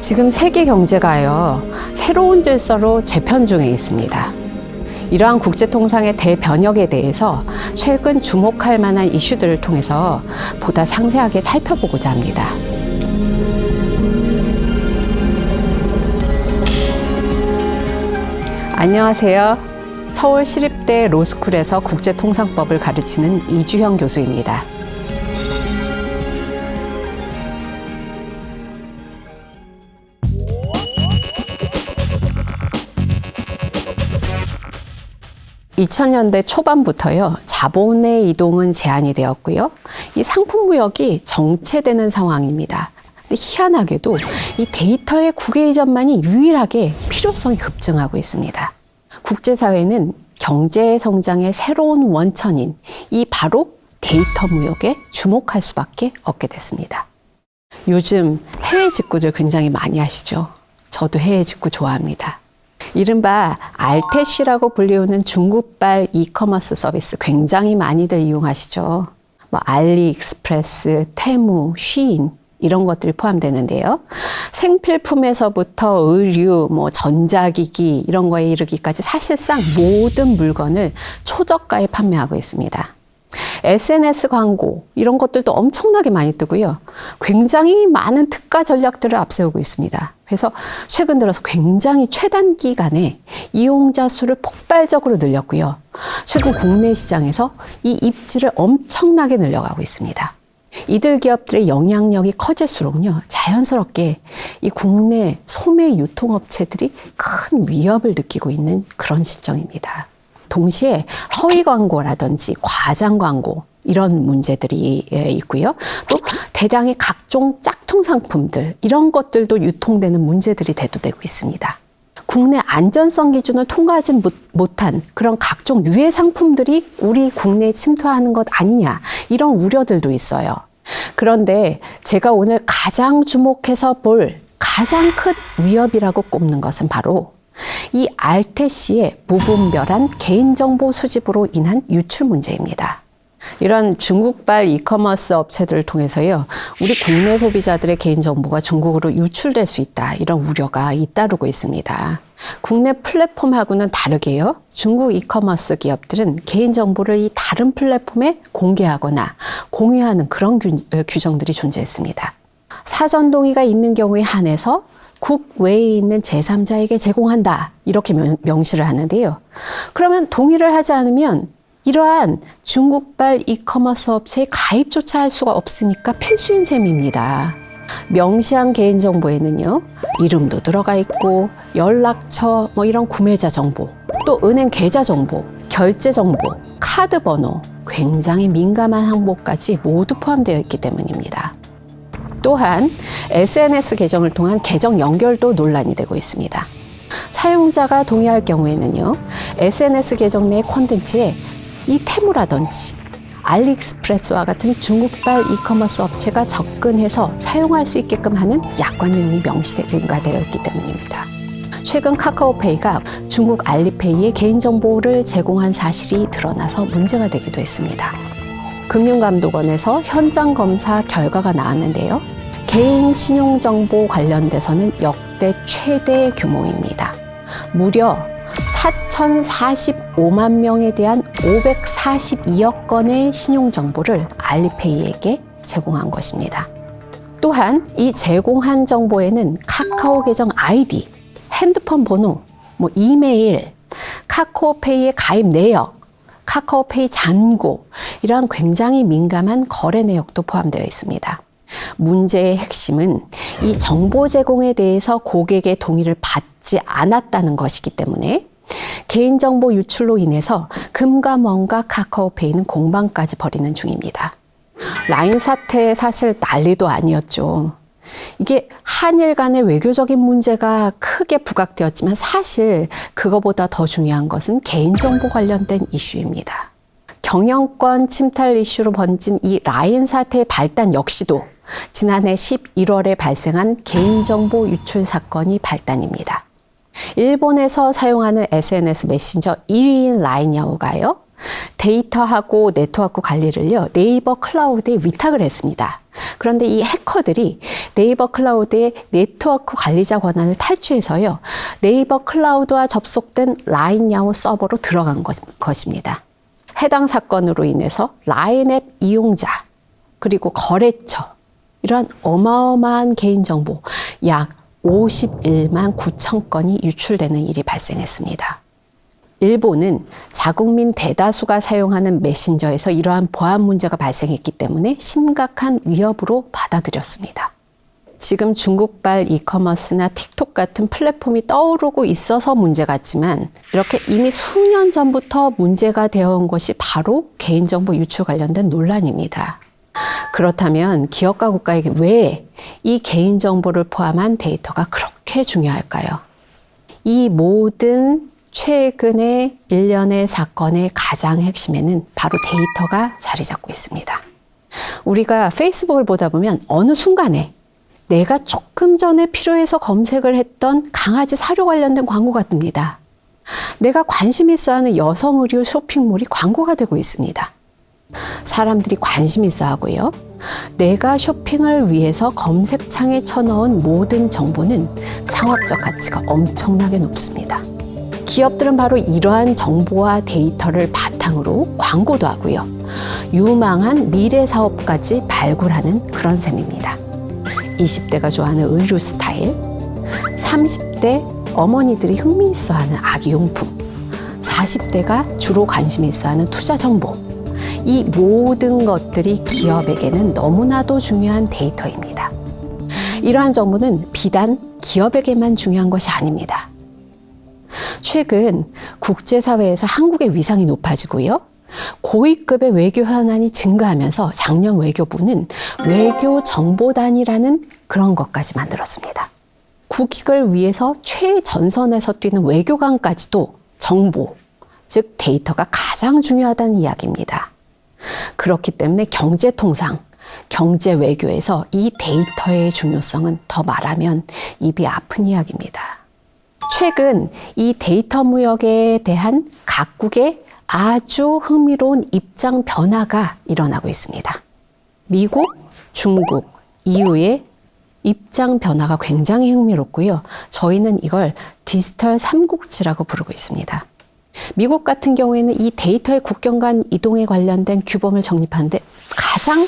지금 세계 경제가요, 새로운 질서로 재편 중에 있습니다. 이러한 국제 통상의 대변혁에 대해서 최근 주목할 만한 이슈들을 통해서 보다 상세하게 살펴보고자 합니다. 안녕하세요. 서울시립대 로스쿨에서 국제통상법을 가르치는 이주형 교수입니다. (2000년대) 초반부터요 자본의 이동은 제한이 되었고요 이 상품 무역이 정체되는 상황입니다. 근데 희한하게도 이 데이터의 국외 이전만이 유일하게 필요성이 급증하고 있습니다. 국제사회는 경제 성장의 새로운 원천인 이 바로 데이터 무역에 주목할 수밖에 없게 됐습니다. 요즘 해외 직구들 굉장히 많이 하시죠. 저도 해외 직구 좋아합니다. 이른바 알테쉬라고 불리우는 중국발 이커머스 서비스 굉장히 많이들 이용하시죠. 뭐 알리익스프레스, 테무, 쉬인 이런 것들이 포함되는데요. 생필품에서부터 의류, 뭐 전자기기 이런 거에 이르기까지 사실상 모든 물건을 초저가에 판매하고 있습니다. SNS 광고 이런 것들도 엄청나게 많이 뜨고요. 굉장히 많은 특가 전략들을 앞세우고 있습니다. 그래서 최근 들어서 굉장히 최단 기간에 이용자 수를 폭발적으로 늘렸고요. 최근 국내 시장에서 이 입지를 엄청나게 늘려가고 있습니다. 이들 기업들의 영향력이 커질수록요, 자연스럽게 이 국내 소매 유통업체들이 큰 위협을 느끼고 있는 그런 실정입니다. 동시에 허위 광고라든지 과장 광고 이런 문제들이 예, 있고요. 또 대량의 각종 짝퉁 상품들 이런 것들도 유통되는 문제들이 대두되고 있습니다. 국내 안전성 기준을 통과하지 못- 못한 그런 각종 유해 상품들이 우리 국내에 침투하는 것 아니냐 이런 우려들도 있어요. 그런데 제가 오늘 가장 주목해서 볼 가장 큰 위협이라고 꼽는 것은 바로 이 알테시의 무분별한 개인정보 수집으로 인한 유출 문제입니다. 이런 중국발 이커머스 업체들을 통해서요, 우리 국내 소비자들의 개인정보가 중국으로 유출될 수 있다, 이런 우려가 잇따르고 있습니다. 국내 플랫폼하고는 다르게요, 중국 이커머스 기업들은 개인정보를 이 다른 플랫폼에 공개하거나 공유하는 그런 규, 어, 규정들이 존재했습니다. 사전 동의가 있는 경우에 한해서 국 외에 있는 제3자에게 제공한다. 이렇게 명, 명시를 하는데요. 그러면 동의를 하지 않으면 이러한 중국발 이커머스 업체에 가입조차 할 수가 없으니까 필수인 셈입니다. 명시한 개인정보에는요, 이름도 들어가 있고, 연락처, 뭐 이런 구매자 정보, 또 은행 계좌 정보, 결제 정보, 카드 번호, 굉장히 민감한 항목까지 모두 포함되어 있기 때문입니다. 또한 SNS 계정을 통한 계정 연결도 논란이 되고 있습니다. 사용자가 동의할 경우에는요, SNS 계정 내 콘텐츠에 이 테무라든지 알리익스프레스와 같은 중국발 이커머스 업체가 접근해서 사용할 수 있게끔 하는 약관 내용이 명시가 되어 있기 때문입니다. 최근 카카오페이가 중국 알리페이에 개인정보를 제공한 사실이 드러나서 문제가 되기도 했습니다. 금융감독원에서 현장 검사 결과가 나왔는데요. 개인 신용정보 관련돼서는 역대 최대 규모입니다. 무려 4,045만 명에 대한 542억 건의 신용정보를 알리페이에게 제공한 것입니다. 또한 이 제공한 정보에는 카카오 계정 아이디, 핸드폰 번호, 뭐 이메일, 카카오페이의 가입 내역, 카카오페이 잔고 이러한 굉장히 민감한 거래 내역도 포함되어 있습니다. 문제의 핵심은 이 정보 제공에 대해서 고객의 동의를 받지 않았다는 것이기 때문에 개인정보 유출로 인해서 금과 뭔가 카카오페이는 공방까지 벌이는 중입니다. 라인 사태 사실 난리도 아니었죠. 이게 한일 간의 외교적인 문제가 크게 부각되었지만 사실 그거보다 더 중요한 것은 개인정보 관련된 이슈입니다. 경영권 침탈 이슈로 번진 이 라인 사태의 발단 역시도 지난해 11월에 발생한 개인정보 유출 사건이 발단입니다. 일본에서 사용하는 SNS 메신저 1위인 라인야오가요. 데이터하고 네트워크 관리를요, 네이버 클라우드에 위탁을 했습니다. 그런데 이 해커들이 네이버 클라우드의 네트워크 관리자 권한을 탈취해서요, 네이버 클라우드와 접속된 라인야오 서버로 들어간 것, 것입니다. 해당 사건으로 인해서 라인앱 이용자, 그리고 거래처, 이러한 어마어마한 개인정보 약 51만 9천 건이 유출되는 일이 발생했습니다. 일본은 자국민 대다수가 사용하는 메신저에서 이러한 보안 문제가 발생했기 때문에 심각한 위협으로 받아들였습니다. 지금 중국발 이커머스나 틱톡 같은 플랫폼이 떠오르고 있어서 문제 같지만 이렇게 이미 수년 전부터 문제가 되어 온 것이 바로 개인정보 유출 관련된 논란입니다. 그렇다면 기업과 국가에게 왜 이 개인정보를 포함한 데이터가 그렇게 중요할까요? 이 모든 최근의 일련의 사건의 가장 핵심에는 바로 데이터가 자리 잡고 있습니다. 우리가 페이스북을 보다 보면 어느 순간에 내가 조금 전에 필요해서 검색을 했던 강아지 사료 관련된 광고가 뜹니다. 내가 관심 있어 하는 여성 의류 쇼핑몰이 광고가 되고 있습니다. 사람들이 관심 있어 하고요. 내가 쇼핑을 위해서 검색창에 쳐넣은 모든 정보는 상업적 가치가 엄청나게 높습니다. 기업들은 바로 이러한 정보와 데이터를 바탕으로 광고도 하고요. 유망한 미래 사업까지 발굴하는 그런 셈입니다. 20대가 좋아하는 의류 스타일, 30대 어머니들이 흥미있어 하는 아기용품, 40대가 주로 관심이 있어 하는 투자 정보, 이 모든 것들이 기업에게는 너무나도 중요한 데이터입니다. 이러한 정보는 비단 기업에게만 중요한 것이 아닙니다. 최근 국제사회에서 한국의 위상이 높아지고요. 고위급의 외교 현안이 증가하면서 작년 외교부는 외교 정보단이라는 그런 것까지 만들었습니다. 국익을 위해서 최전선에서 뛰는 외교관까지도 정보, 즉 데이터가 가장 중요하다는 이야기입니다. 그렇기 때문에 경제통상, 경제 외교에서 이 데이터의 중요성은 더 말하면 입이 아픈 이야기입니다. 최근 이 데이터 무역에 대한 각국의 아주 흥미로운 입장 변화가 일어나고 있습니다. 미국, 중국, EU의 입장 변화가 굉장히 흥미롭고요. 저희는 이걸 디지털 삼국지라고 부르고 있습니다. 미국 같은 경우에는 이 데이터의 국경 간 이동에 관련된 규범을 정립하는데 가장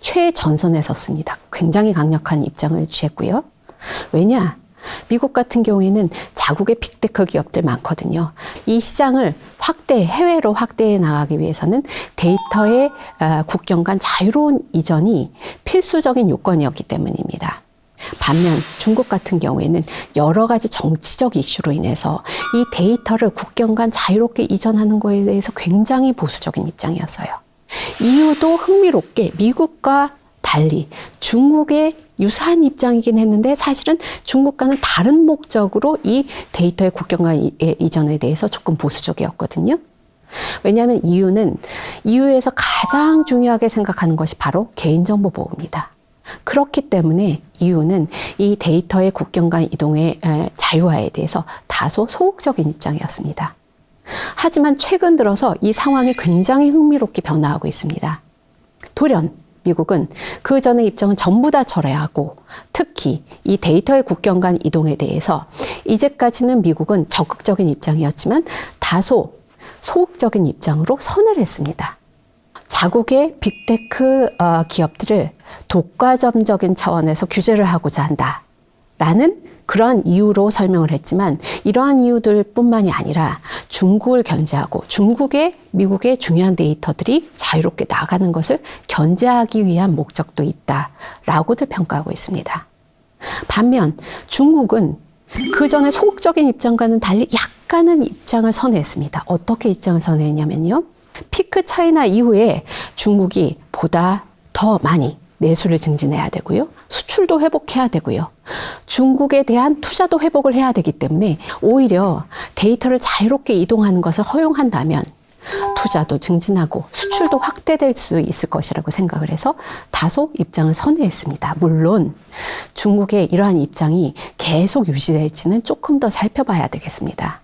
최전선에 섰습니다. 굉장히 강력한 입장을 취했고요. 왜냐? 미국 같은 경우에는 자국의 빅테크 기업들 많거든요. 이 시장을 확대, 해외로 확대해 나가기 위해서는 데이터의 아, 국경 간 자유로운 이전이 필수적인 요건이었기 때문입니다. 반면 중국 같은 경우에는 여러 가지 정치적 이슈로 인해서 이 데이터를 국경 간 자유롭게 이전하는 것에 대해서 굉장히 보수적인 입장이었어요. 이유도 흥미롭게 미국과 달리 중국의 유사한 입장이긴 했는데 사실은 중국과는 다른 목적으로 이 데이터의 국경 간 이전에 대해서 조금 보수적이었거든요. 왜냐하면 이유는 이유에서 가장 중요하게 생각하는 것이 바로 개인정보 보호입니다. 그렇기 때문에 이유는 이 데이터의 국경 간 이동의 자유화에 대해서 다소 소극적인 입장이었습니다. 하지만 최근 들어서 이 상황이 굉장히 흥미롭게 변화하고 있습니다. 돌연 미국은 그 전의 입장은 전부 다 철회하고 특히 이 데이터의 국경 간 이동에 대해서 이제까지는 미국은 적극적인 입장이었지만 다소 소극적인 입장으로 선을 했습니다. 자국의 빅테크 어, 기업들을 독과점적인 차원에서 규제를 하고자 한다. 라는 그러한 이유로 설명을 했지만 이러한 이유들 뿐만이 아니라 중국을 견제하고 중국의 미국의 중요한 데이터들이 자유롭게 나가는 것을 견제하기 위한 목적도 있다 라고들 평가하고 있습니다. 반면 중국은 그 전에 소극적인 입장과는 달리 약간은 입장을 선회했습니다. 어떻게 입장을 선회했냐면요. 피크 차이나 이후에 중국이 보다 더 많이 내수를 증진해야 되고요. 수출도 회복해야 되고요. 중국에 대한 투자도 회복을 해야 되기 때문에 오히려 데이터를 자유롭게 이동하는 것을 허용한다면 투자도 증진하고 수출도 확대될 수 있을 것이라고 생각을 해서 다소 입장을 선회했습니다. 물론 중국의 이러한 입장이 계속 유지될지는 조금 더 살펴봐야 되겠습니다.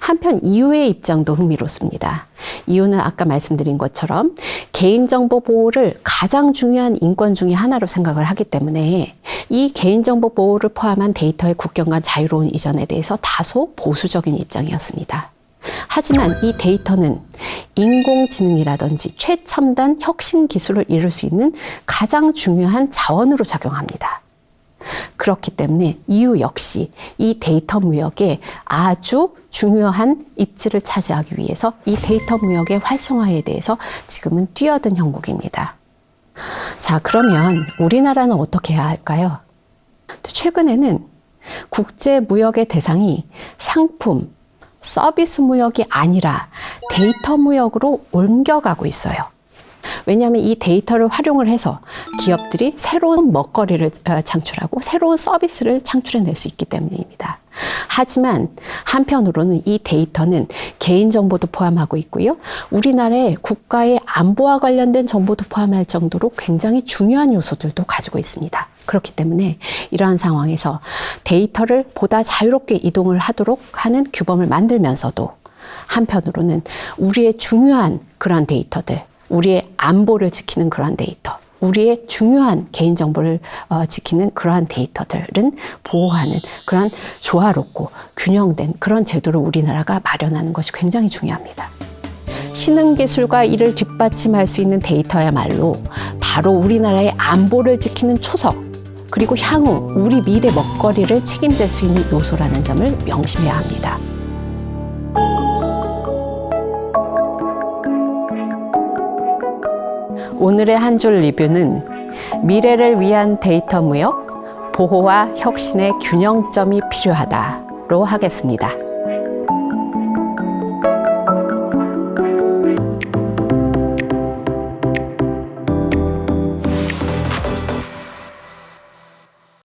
한편 이유의 입장도 흥미롭습니다. 이유는 아까 말씀드린 것처럼 개인정보 보호를 가장 중요한 인권 중의 하나로 생각을 하기 때문에 이 개인정보 보호를 포함한 데이터의 국경 간 자유로운 이전에 대해서 다소 보수적인 입장이었습니다. 하지만 이 데이터는 인공지능이라든지 최첨단 혁신 기술을 이룰 수 있는 가장 중요한 자원으로 작용합니다. 그렇기 때문에 EU 역시 이 데이터 무역에 아주 중요한 입지를 차지하기 위해서 이 데이터 무역의 활성화에 대해서 지금은 뛰어든 형국입니다. 자, 그러면 우리나라는 어떻게 해야 할까요? 최근에는 국제 무역의 대상이 상품, 서비스 무역이 아니라 데이터 무역으로 옮겨가고 있어요. 왜냐하면 이 데이터를 활용을 해서 기업들이 새로운 먹거리를 어, 창출하고 새로운 서비스를 창출해낼 수 있기 때문입니다. 하지만 한편으로는 이 데이터는 개인정보도 포함하고 있고요. 우리나라의 국가의 안보와 관련된 정보도 포함할 정도로 굉장히 중요한 요소들도 가지고 있습니다. 그렇기 때문에 이러한 상황에서 데이터를 보다 자유롭게 이동을 하도록 하는 규범을 만들면서도 한편으로는 우리의 중요한 그러한 데이터들, 우리의 안보를 지키는 그러한 데이터, 우리의 중요한 개인정보를 어, 지키는 그러한 데이터들은 보호하는 그러한 조화롭고 균형된 그런 제도를 우리나라가 마련하는 것이 굉장히 중요합니다. 신흥 기술과 이를 뒷받침할 수 있는 데이터야말로 바로 우리나라의 안보를 지키는 초석, 그리고 향후 우리 미래 먹거리를 책임질 수 있는 요소라는 점을 명심해야 합니다. 오늘의 한 줄 리뷰는 미래를 위한 데이터 무역, 보호와 혁신의 균형점이 필요하다로 하겠습니다.